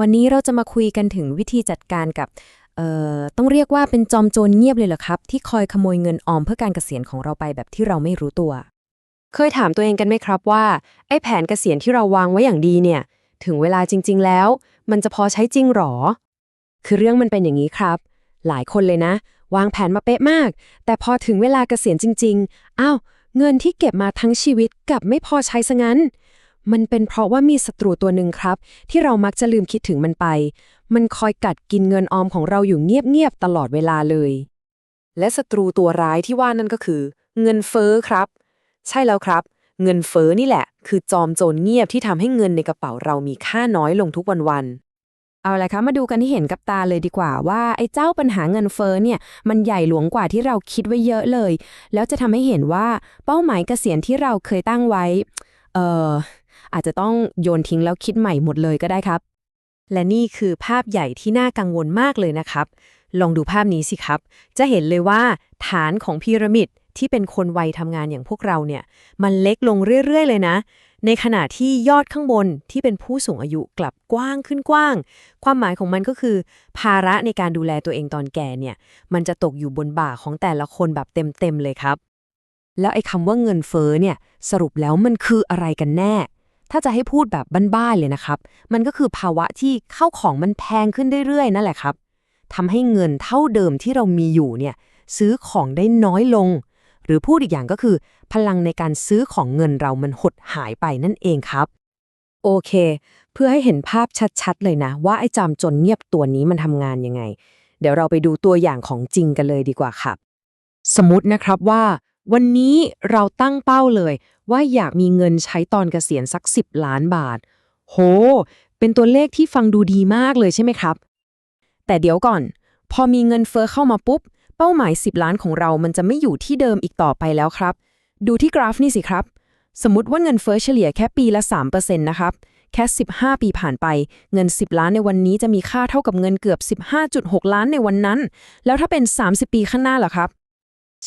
วันนี้เราจะมาคุยกันถึงวิธีจัดการกับเอ่อต้องเรียกว่าเป็นจอมโจรเงียบเลยเหรอครับ ที่คอยขโมยเงินออมเพื่อการเกษียณของเราไปแบบที่เราไม่รู้ตัว เคยถามตัวเองกันไหมครับว่าไอ้แผนเกษียณที่เราวางไว้อย่างดีเนี่ย ถึงเวลาจริง ๆ แล้ว มันจะพอใช้จริงหรอ คือเรื่องมันเป็นอย่างนี้ครับ หลายคนเลยนะ วางแผนมาเป๊ะมาก แต่พอถึงเวลาเกษียณจริง ๆ อ้าวเงินที่เก็บมาทั้งชีวิตกลับไม่พอใช้ซะงั้น มันเป็นเพราะว่ามีศัตรูตัวหนึ่งครับ ที่เรามักจะลืมคิดถึงมันไป มันคอยกัดกินเงินออมของเราอยู่เงียบๆตลอดเวลาเลย และศัตรูตัวร้ายที่ว่านั่นก็คือ เงินเฟ้อครับ ใช่แล้วครับ เงินเฟ้อนี่แหละ คือจอมโจรเงียบที่ทำให้เงินในกระเป๋าเรามีค่าน้อยลงทุกวันๆเอาละคะมาดูกันที่เห็นกับตาเลยดีกว่าว่าไอ้เจ้าปัญหาเงินเฟ้อเนี่ยมันใหญ่หลวงกว่าที่เราคิดไว้เยอะเลย แล้วจะทำให้เห็นว่าเป้าหมายเกษียณที่เราเคยตั้งไว้ เอ่อ อาจจะต้องโยนทิ้งแล้วคิดใหม่หมดเลยก็ได้ครับ และนี่คือภาพใหญ่ที่น่ากังวลมากเลยนะครับ ลองดูภาพนี้สิครับ จะเห็นเลยว่า ฐานของพีระมิดที่เป็นคนวัยทำงานอย่างพวกเราเนี่ย มันเล็กลงเรื่อย ๆ เลยนะ ในขณะที่ยอดข้างบนที่เป็นผู้สูงอายุกลับกว้างขึ้นกว้าง ความหมายของมันก็คือ ภาระในการดูแลตัวเองตอนแก่เนี่ย มันจะตกอยู่บนบ่าของแต่ละคนแบบเต็มๆเลยครับ แล้วไอ้คำว่าเงินเฟ้อเนี่ย สรุปแล้วมันคืออะไรกันแน่ ถ้าจะให้พูดแบบบ้านๆเลยนะครับ มันก็คือภาวะที่เข้าของมันแพงขึ้นเรื่อยๆนั่นแหละครับทำให้เงินเท่าเดิมที่เรามีอยู่เนี่ยซื้อของได้น้อยลง หรือพูดอีกอย่างก็คือ พลังในการซื้อของเงินเรามันหดหายไปนั่นเองครับ โอเค เพื่อให้เห็นภาพชัดๆ เลยนะ ว่าไอ้จอมจนเงียบตัวนี้มันทำงานยังไง เดี๋ยวเราไปดูตัวอย่างของจริงกันเลยดีกว่าครับ สมมตินะครับว่า วันนี้เราตั้งเป้าเลย ว่าอยากมีเงินใช้ตอนเกษียณสัก 10 ล้านบาท โห เป็นตัวเลขที่ฟังดูดีมากเลยใช่ไหมครับ แต่เดี๋ยวก่อน พอมีเงินเฟอ้อเข้ามาปุ๊บ เป้าหมาย 10 ล้านของเรามันจะไม่อยู่ที่เดิมอีกต่อไปแล้วครับ ดูที่กราฟนี่สิครับ สมมติว่าเงินเฟอ้อเฉลี่ยแค่ปีละ3%นะครับแค่ 15 ปีผ่านไป เงิน 10 ล้านในวันนี้จะมีค่าเท่ากับเงินเกือบ 15.6 ล้านในวันนั้น แล้วถ้าเป็น 30 ปีข้างหน้าล่ะครับ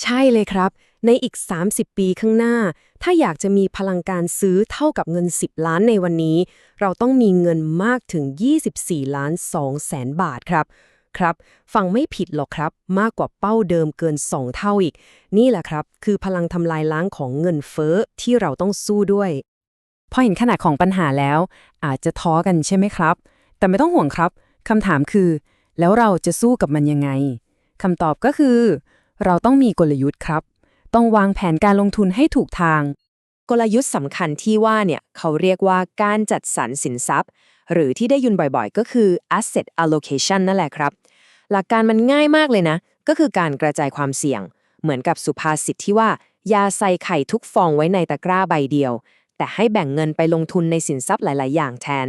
ใช่เลยครับ ในอีก 30 ปีข้างหน้า ถ้าอยากจะมีพลังการซื้อเท่ากับเงิน 10 ล้านในวันนี้ เราต้องมีเงินมากถึง 24 ล้าน2แสนบาทครับ ครับ ฟังไม่ผิดหรอกครับ มากกว่าเป้าเดิมเกิน 2 เท่าอีก นี่แหละครับ คือพลังทำลายล้างของเงินเฟ้อที่เราต้องสู้ด้วย พอเห็นขนาดของปัญหาแล้ว อาจจะท้อกันใช่ไหมครับ แต่ไม่ต้องห่วงครับคำถามคือ แล้วเราจะสู้กับมันยังไงคำตอบก็คือ เราต้องมีกลยุทธ์ครับ ต้องวางแผนการลงทุนให้ถูกทาง กลยุทธ์สำคัญที่ว่าเนี่ยเขาเรียกว่าการจัดสรรสินทรัพย์ หรือที่ได้ยินบ่อยๆ ก็คือ asset allocation นั่นแหละครับ หลักการมันง่ายมากเลยนะ ก็คือการกระจายความเสี่ยง เหมือนกับสุภาษิตที่ว่า ยาใส่ไข่ทุกฟองไว้ในตะกร้าใบเดียว แต่ให้แบ่งเงินไปลงทุนในสินทรัพย์หลาย ๆ อย่างแทน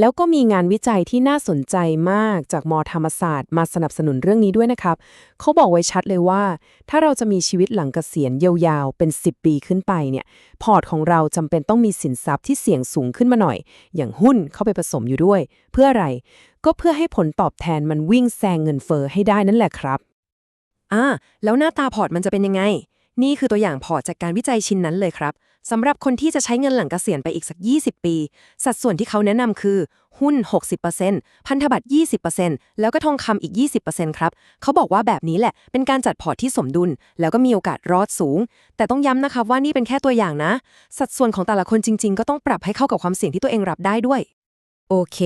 แล้วก็มีงานวิจัยที่น่าสนใจมากจากมอธรรมศาสตร์ มาสนับสนุนเรื่องนี้ด้วยนะครับ เขาบอกไว้ชัดเลยว่า ถ้าเราจะมีชีวิตหลังเกษียณยาวๆ เป็น 10 ปีขึ้นไปเนี่ย พอร์ตของเราจำเป็นต้องมีสินทรัพย์ที่เสี่ยงสูงขึ้นมาหน่อย อย่างหุ้นเข้าไปผสมอยู่ด้วย เพื่ออะไร ก็เพื่อให้ผลตอบแทนมันวิ่งแซงเงินเฟอ้อให้ได้นั่นแหละครับอ่าแล้วหน้าตาพอร์ตมันจะเป็นยังไง นี่คือตัวอย่างพอร์ตจากการวิจัยชิ้นนั้นเลยครับ สำหรับคนที่จะใช้เงินหลังเกษียณไปอีกสัก 20 ปี สัดส่วนที่เขาแนะนำคือหุ้น 60%พันธบัตร 20%แล้วก็ทองคำอีก 20%ครับ เขาบอกว่าแบบนี้แหละ เป็นการจัดพอร์ตที่สมดุล แล้วก็มีโอกาสรอดสูง แต่ต้องย้ำนะคะว่านี่เป็นแค่ตัวอย่างนะ สัดส่วนของแต่ละคนจริง ๆ ก็ต้องปรับให้เข้ากับความเสี่ยงที่ตัวเองรับได้ด้วย โอเค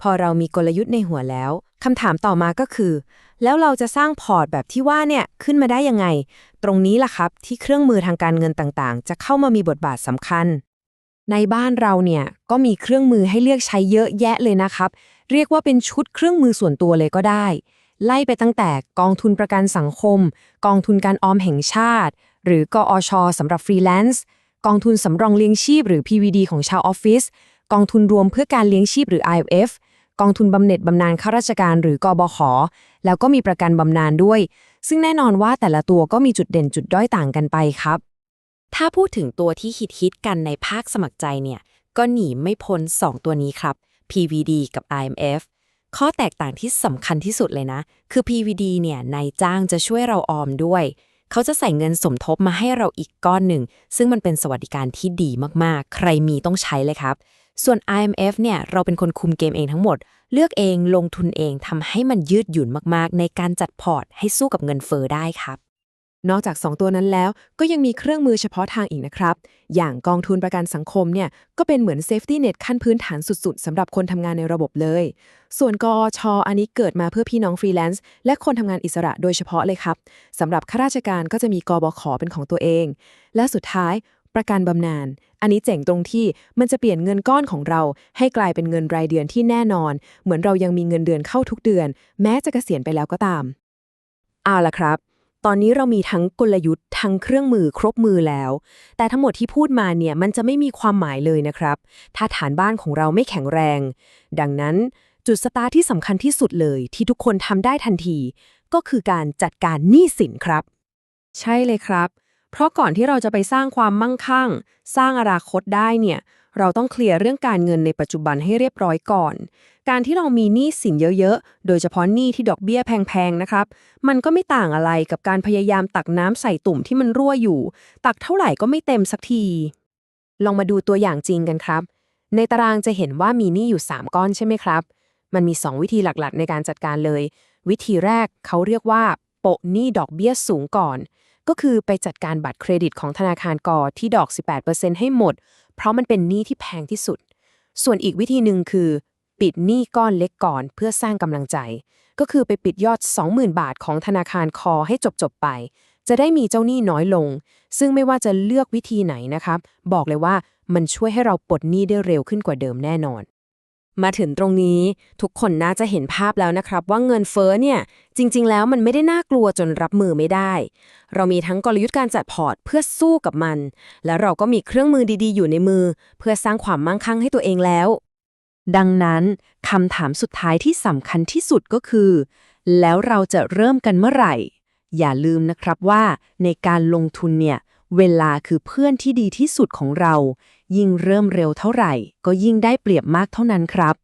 พอเรามีกลยุทธ์ในหัวแล้วคำถามต่อมาก็คือ แล้วเราจะสร้างพอร์ตแบบที่ว่าเนี่ยขึ้นมาได้ยังไง ตรงนี้ล่ะครับที่เครื่องมือทางการเงินต่างๆ จะเข้ามามีบทบาทสำคัญ ในบ้านเราเนี่ยก็มีเครื่องมือให้เลือกใช้เยอะแยะเลยนะครับ เรียกว่าเป็นชุดเครื่องมือส่วนตัวเลยก็ได้ ไล่ไปตั้งแต่กองทุนประกันสังคม กองทุนการออมแห่งชาติ หรือกอชสำหรับฟรีแลนซ์กองทุนสำรองเลี้ยงชีพหรือ PVD ของชาวออฟฟิศกองทุนรวมเพื่อการเลี้ยงชีพหรือ IFF กองทุนบำเหน็จบำนาญข้าราชการหรือกบขแล้วก็มีประกันบำนาญด้วย ซึ่งแน่นอนว่าแต่ละตัวก็มีจุดเด่นจุดด้อยต่างกันไปครับ ถ้าพูดถึงตัวที่ฮิตฮิตกันในภาคสมัครใจเนี่ย ก็หนีไม่พ้น 2 ตัวนี้ครับ PVD กับ IMF ข้อแตกต่างที่สำคัญที่สุดเลยนะ คือ PVD เนี่ยนายจ้างจะช่วยเราออมด้วย เขาจะใส่เงินสมทบมาให้เราอีกก้อนหนึ่ง ซึ่งมันเป็นสวัสดิการที่ดีมากๆ ใครมีต้องใช้เลยครับ ส่วน IMF เนี่ยเราเป็นคนคุมเกมเองทั้งหมด เลือกเองลงทุนเองทำให้มันยืดหยุ่นมากๆ ในการจัดพอร์ตให้สู้กับเงินเฟอ้อได้ครับนอกจาก 2 ตัวนั้นแล้วก็ยังมีเครื่องมือเฉพาะทางอีกนะครับ อย่างกองทุนประกันสังคมเนี่ย ก็เป็นเหมือนเซฟตี้เน็ตขั้นพื้นฐานสุดๆสำหรับคนทำงานในระบบเลย ส่วนกอชอันนี้เกิดมาเพื่อพี่น้องฟรีแลนซ์และคนทำงานอิสระโดยเฉพาะเลยครับสำหรับข้าราชการก็จะมีกอบขเป็นของตัวเอง และสุดท้ายประกันบำนาญ อันนี้เจ๋งตรงที่มันจะเปลี่ยนเงินก้อนของเรา ให้กลายเป็นเงินรายเดือนที่แน่นอน เหมือนเรายังมีเงินเดือนเข้าทุกเดือน แม้จะเกษียณไปแล้วก็ตาม เอาละครับ ตอนนี้เรามีทั้งกลยุทธ์ทั้งเครื่องมือครบมือแล้ว แต่ทั้งหมดที่พูดมาเนี่ยมันจะไม่มีความหมายเลยนะครับ ถ้าฐานบ้านของเราไม่แข็งแรง ดังนั้นจุดสตาร์ทที่สำคัญที่สุดเลยที่ทุกคนทำได้ทันที ก็คือการจัดการหนี้สินครับ ใช่เลยครับ เพราะก่อนที่เราจะไปสร้างความมั่งคั่ง สร้างอนาคตได้เนี่ย เราต้องเคลียร์เรื่องการเงินในปัจจุบันให้เรียบร้อยก่อน การที่เรามีหนี้สินเยอะๆ โดยเฉพาะหนี้ที่ดอกเบี้ยแพงๆ นะครับ มันก็ไม่ต่างอะไรกับการพยายามตักน้ำใส่ตุ่มที่มันรั่วอยู่ ตักเท่าไหร่ก็ไม่เต็มสักที ลองมาดูตัวอย่างจริงกันครับ ในตารางจะเห็นว่ามีหนี้อยู่ 3 ก้อนใช่ไหมครับ มันมี 2 วิธีหลักๆ ในการจัดการเลย วิธีแรกเขาเรียกว่าโปะหนี้ดอกเบี้ยสูงก่อน ก็คือไปจัดการบัตรเครดิตของธนาคารก่อที่ดอก 18%ให้หมด เพราะมันเป็นหนี้ที่แพงที่สุด ส่วนอีกวิธีหนึ่งคือ ปิดหนี้ก้อนเล็กก่อนเพื่อสร้างกำลังใจ ก็คือไปปิดยอด 20,000 บาทของธนาคารคอให้จบๆไป จะได้มีเจ้าหนี้น้อยลง ซึ่งไม่ว่าจะเลือกวิธีไหนนะครับ บอกเลยว่ามันช่วยให้เราปลดหนี้ได้เร็วขึ้นกว่าเดิมแน่นอน มาถึงตรงนี้ทุกคนน่าจะเห็นภาพแล้วนะครับ ว่าเงินเฟ้อเนี่ย จริง ๆ แล้วมันไม่ได้น่ากลัวจนรับมือไม่ได้ เรามีทั้งกลยุทธ์การจัดพอร์ตเพื่อสู้กับมัน และเราก็มีเครื่องมือดีๆ อยู่ในมือ เพื่อสร้างความมั่งคั่งให้ตัวเองแล้ว ดังนั้นคำถามสุดท้ายที่สำคัญที่สุดก็คือ แล้วเราจะเริ่มกันเมื่อไหร่ อย่าลืมนะครับว่าในการลงทุนเนี่ย เวลาคือเพื่อนที่ดีที่สุดของเรา ยิ่งเริ่มเร็วเท่าไหร่ ก็ยิ่งได้เปรียบมากเท่านั้นครับ